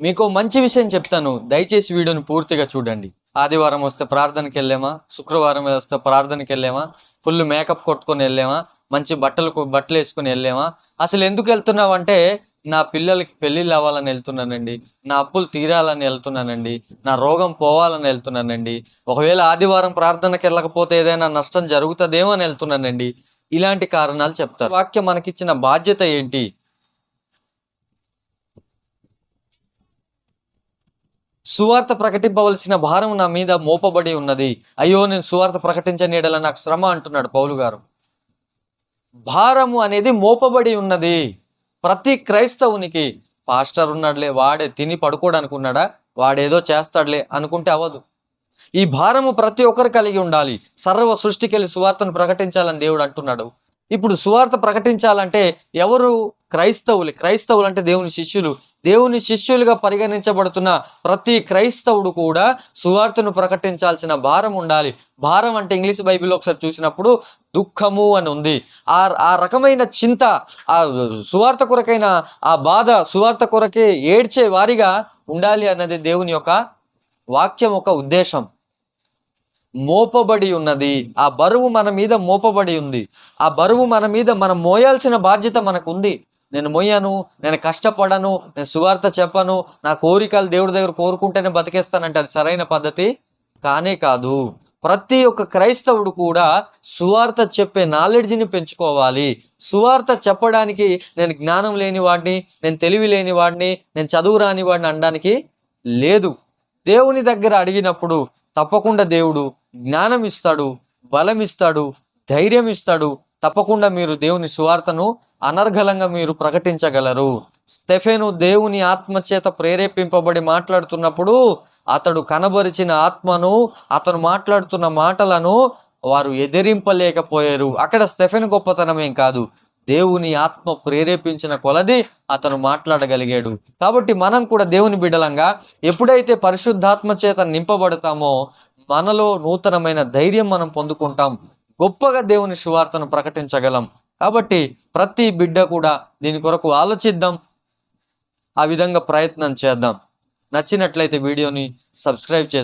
మీకు మంచి విషయం చెప్తాను. దయచేసి వీడియోని పూర్తిగా చూడండి. ఆదివారం వస్తే ప్రార్థనకి వెళ్ళామా? శుక్రవారం వస్తే ప్రార్థనకి వెళ్ళామా? ఫుల్ మేకప్ కొట్టుకొని వెళ్ళామా? మంచి బట్టలు బట్టలు వేసుకొని వెళ్ళామా? అసలు ఎందుకు వెళ్తున్నావు అంటే నా పిల్లలకి పెళ్ళిళ్ళు అవ్వాలని వెళ్తున్నానండి. నా అప్పులు తీరాలని వెళ్తున్నానండి. నా రోగం పోవాలని వెళ్తున్నానండి. ఒకవేళ ఆదివారం ప్రార్థనకి వెళ్ళకపోతే ఏదైనా నష్టం జరుగుతుందేమో అని వెళ్తున్నానండి. ఇలాంటి కారణాలు చెప్తారు. వాక్యం మనకిచ్చిన బాధ్యత ఏంటి? సువార్త ప్రకటింపవలసిన భారం నా మీద మోపబడి ఉన్నది. అయ్యో నేను సువార్త ప్రకటించని యెడల నాకు శ్రమ అంటున్నాడు పౌలు గారు. భారము అనేది మోపబడి ఉన్నది. ప్రతి క్రైస్తవునికి పాస్టర్ ఉన్నాడులే వాడే తిని పడుకోవడానికి ఉన్నాడా? వాడేదో చేస్తాడులే అనుకుంటే అవ్వదు. ఈ భారము ప్రతి ఒక్కరు కలిగి ఉండాలి. సర్వ సృష్టికెళ్ళి సువార్తను ప్రకటించాలని దేవుడు అంటున్నాడు. ఇప్పుడు సువార్త ప్రకటించాలంటే ఎవరు? క్రైస్తవులు. క్రైస్తవులు అంటే దేవుని శిష్యులు. దేవుని శిష్యులుగా పరిగణించబడుతున్న ప్రతి క్రైస్తవుడు కూడా సువార్తను ప్రకటించాల్సిన భారం ఉండాలి. భారం అంటే ఇంగ్లీష్ బైబిల్ ఒకసారి చూసినప్పుడు దుఃఖము అని ఉంది. ఆ ఆ రకమైన చింత ఆ సువార్త కొరకైన ఆ బాధ సువార్త కొరకే ఏడ్చే వారిగా ఉండాలి అన్నది దేవుని యొక్క వాక్యం ఒక ఉద్దేశం. మోపబడి ఉన్నది. ఆ బరువు మన మీద మోపబడి ఉంది. ఆ బరువు మన మీద మనం మోయాల్సిన బాధ్యత మనకు ఉంది నేను మోయను నేను కష్టపడను నేను సువార్త చెప్పను నా కోరికలు దేవుడి దగ్గర కోరుకుంటేనే బతికేస్తానంటే అది సరైన పద్ధతి కానే కాదు. ప్రతి ఒక్క క్రైస్తవుడు కూడా సువార్త చెప్పే నాలెడ్జ్ని పెంచుకోవాలి. సువార్త చెప్పడానికి నేను జ్ఞానం లేని వాడిని నేను తెలివి లేని వాడిని నేను చదువు రాని వాడిని అనడానికి లేదు. దేవుని దగ్గర అడిగినప్పుడు తప్పకుండా దేవుడు జ్ఞానం ఇస్తాడు బలం ఇస్తాడు ధైర్యం ఇస్తాడు. తప్పకుండా మీరు దేవుని సువార్తను అనర్గలంగా మీరు ప్రకటించగలరు. స్టెఫెను దేవుని ఆత్మచేత ప్రేరేపింపబడి మాట్లాడుతున్నప్పుడు అతడు కనబరిచిన ఆత్మను అతను మాట్లాడుతున్న మాటలను వారు ఎదిరింపలేకపోయారు. అక్కడ స్టెఫెన్ గొప్పతనం ఏం కాదు. దేవుని ఆత్మ ప్రేరేపించిన కొలది అతను మాట్లాడగలిగాడు. కాబట్టి మనం కూడా దేవుని బిడ్డలంగా ఎప్పుడైతే పరిశుద్ధాత్మ చేత నింపబడతామో మనలో నూతనమైన ధైర్యం మనం పొందుకుంటాం. గొప్పగా దేవుని సువార్తను ప్రకటించగలం. కాబట్టి ప్రతి బిడ్డ కూడా దీని కొరకు ఆలోచిద్దాం. ఆ విధంగా ప్రయత్నం చేద్దాం. నచ్చినట్లయితే వీడియోని సబ్స్క్రైబ్ చేసి